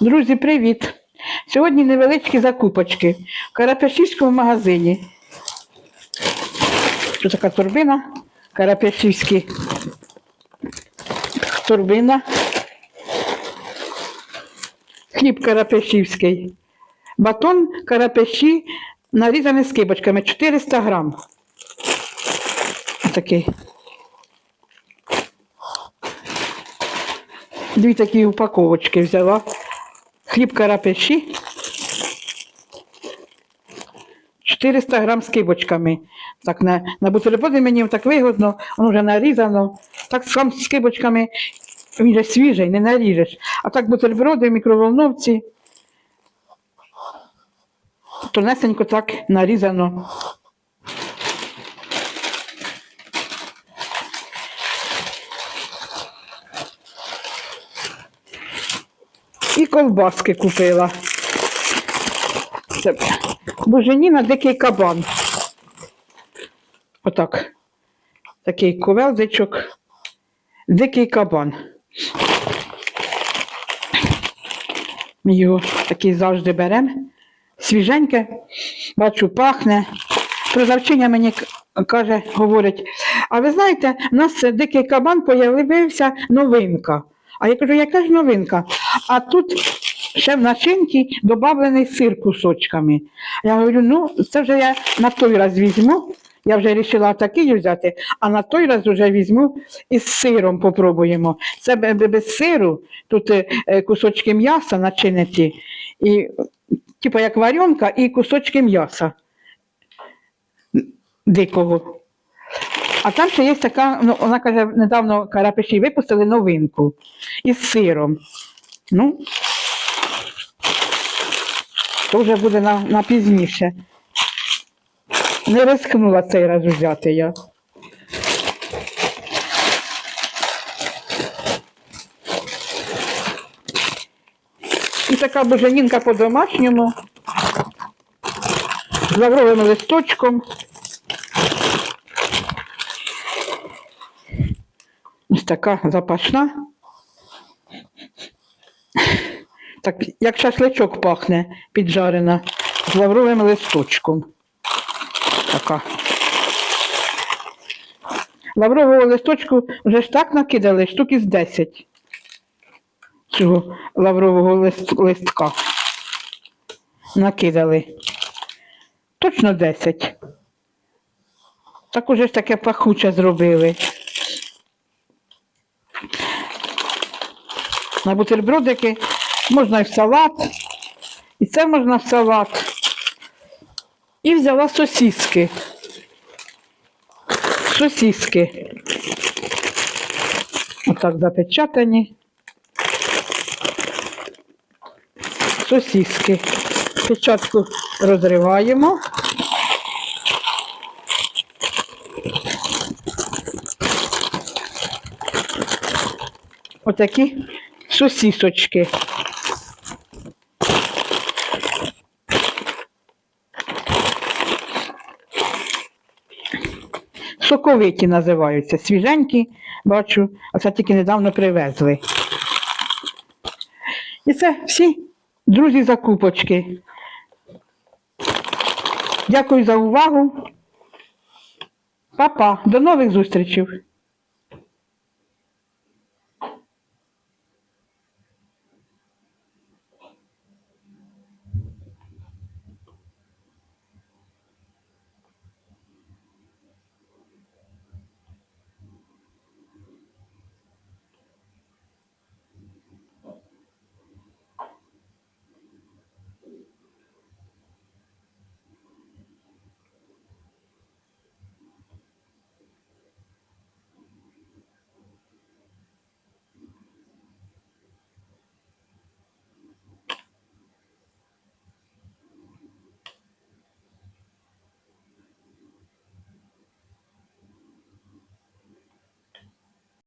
Друзі, привіт! Сьогодні невеличкі закупочки в Карапешівському магазині. Тут така торбина Карапешівський. Торбина. Хліб Карапешівський. Батон Карапеші нарізаний скибочками 400 грам. Такий. Дві такі упаковочки взяла. Хліб карапеші. 400 грам з кибочками. Так на, на бутерброди мені так вигодно, воно вже нарізано. Так сам з кибочками, він же свіжий, не наріжеш. А так бутерброди в мікроволновці. Тонесенько так нарізано. І ковбаски купила. Це буженіна дикий кабан. Отак. Такий ковелдичок. Дикий кабан. Ми його такий завжди беремо. Свіженьке, бачу, пахне. Продавчиня мені каже, говорить, а ви знаєте, у нас дикий кабан появився новинка. А я кажу, яка ж новинка? А тут ще в начинці додавлений сир кусочками. Я говорю, ну це вже я на той раз візьму. Я вже вирішила такий взяти, а на той раз вже візьму із сиром попробуємо. Це бе- бе- без сиру, тут е, кусочки м'яса начинені, і, типу як варенка, і кусочки м'яса дикого. А там ще є така, ну, вона каже, недавно карапеші випустили новинку із сиром. Ну, то вже буде на, на пізніше. Не рискнула цей раз взяти я. І така буженінка по-домашньому, з лавровим листочком. Така запашна. Так, як шашличок пахне піджарена з лавровим листочком. Така. Лаврового листочку вже ж так накидали, штук із 10 цього лаврового лист- листка. Накидали. Точно 10. Так уже ж таке пахуче зробили. На бутербродики можна і в салат, і це можна в салат. І взяла сосиски. Сосиски. Отак запечатані. Сосиски. Печатку розриваємо. Отакі сосисочки. Соковиті називаються, свіженькі, бачу, а це тільки недавно привезли. І це всі друзі закупочки. Дякую за увагу. Па-па, до нових зустрічей.